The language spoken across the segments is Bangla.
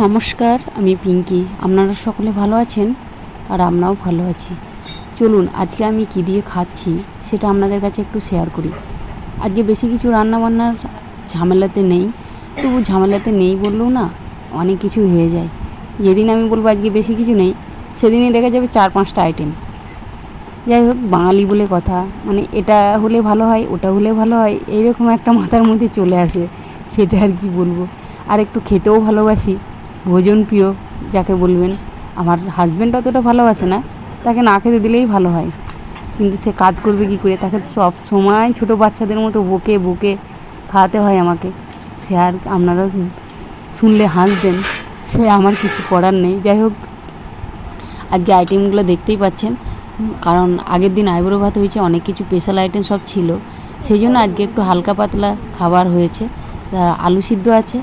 নমস্কার, আমি পিঙ্কি। আপনারা সকলে ভালো আছেন? আর আমরাও ভালো আছি। চলুন, আজকে আমি কী দিয়ে খাচ্ছি সেটা আপনাদের কাছে একটু শেয়ার করি। আজকে বেশি কিছু রান্না বান্নার ঝামেলাতে নেই। তবু ঝামেলাতে নেই বললেও না, অনেক কিছু হয়ে যায়। যেদিন আমি বলব আজকে বেশি কিছু নেই, সেদিনই দেখা যাবে চার পাঁচটা আইটেম যাই হোক, বাঙালি বলে কথা। মানে এটা হলে ভালো হয়, ওটা হলে ভালো হয়, এইরকম একটা মাথার মধ্যে চলে আসে। সেটা আর কি বলব। আর একটু খেতেও ভালোবাসি। ভোজন প্রিয় যাকে বলবেন, আমার হাজব্যান্ড অতটা ভালোবাসে না, তাকে না খেতে দিলেই ভালো হয়। কিন্তু সে কাজ করবে কী করে? তাকে সব সময় ছোটো বাচ্চাদের মতো বকে বকে খাওয়াতে হয় আমাকে। সে আর আপনারা শুনলে হাসবেন, সে আমার কিছু করার নেই। যাই হোক আজকে আইটেমগুলো দেখতেই পাচ্ছেন। কারণ আগের দিন আইবুড়ো ভাত হয়েছে, অনেক কিছু স্পেশাল আইটেম সব ছিল। সেই জন্য আজকে একটু হালকা পাতলা খাবার হয়েছে। আলু সিদ্ধ আছে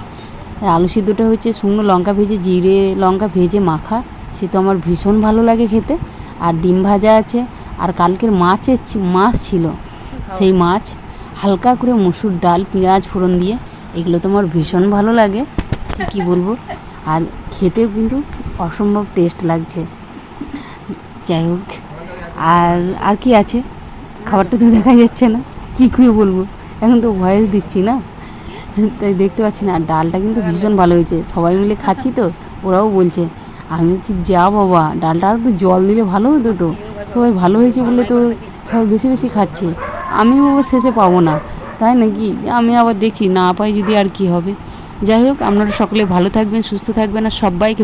আলু সিদ্ধটা হচ্ছে শুকনো লঙ্কা ভেজে জিরে লঙ্কা ভেজে মাখা। সে তো আমার ভীষণ ভালো লাগে খেতে। আর ডিম ভাজা আছে। আর কালকের মাছের মাছ ছিল। সেই মাছ হালকা করে মসুর ডাল, পেঁয়াজ ফোড়ন দিয়ে, এগুলো তো আমার ভীষণ ভালো লাগে। কী বলব? আর খেতেও কিন্তু অসম্ভব টেস্ট লাগছে। যাই হোক। আর আর কি আছে? খাবারটা তো দেখা যাচ্ছে না। কী করে বলব? এখন তো ভয়েস দিচ্ছি না। তাই দেখতে পাচ্ছি না ডালটা কিন্তু ভীষণ ভালো হয়েছে। সবাই মিলে খাচ্ছি তো, ওরাও বলছে, আমি বলছি, যা বাবা, ডালটা আর একটু জল দিলে ভালো হতো তো। সবাই ভালো হয়েছে বলে তো সবাই বেশি বেশি খাচ্ছে। আমি বাবা শেষে পাবো না। তাই নাকি? আমি আবার দেখি না পাই যদি আর কি হবে। যাই হোক, আপনারা সকলে ভালো থাকবেন, সুস্থ থাকবেন, আর সবাইকে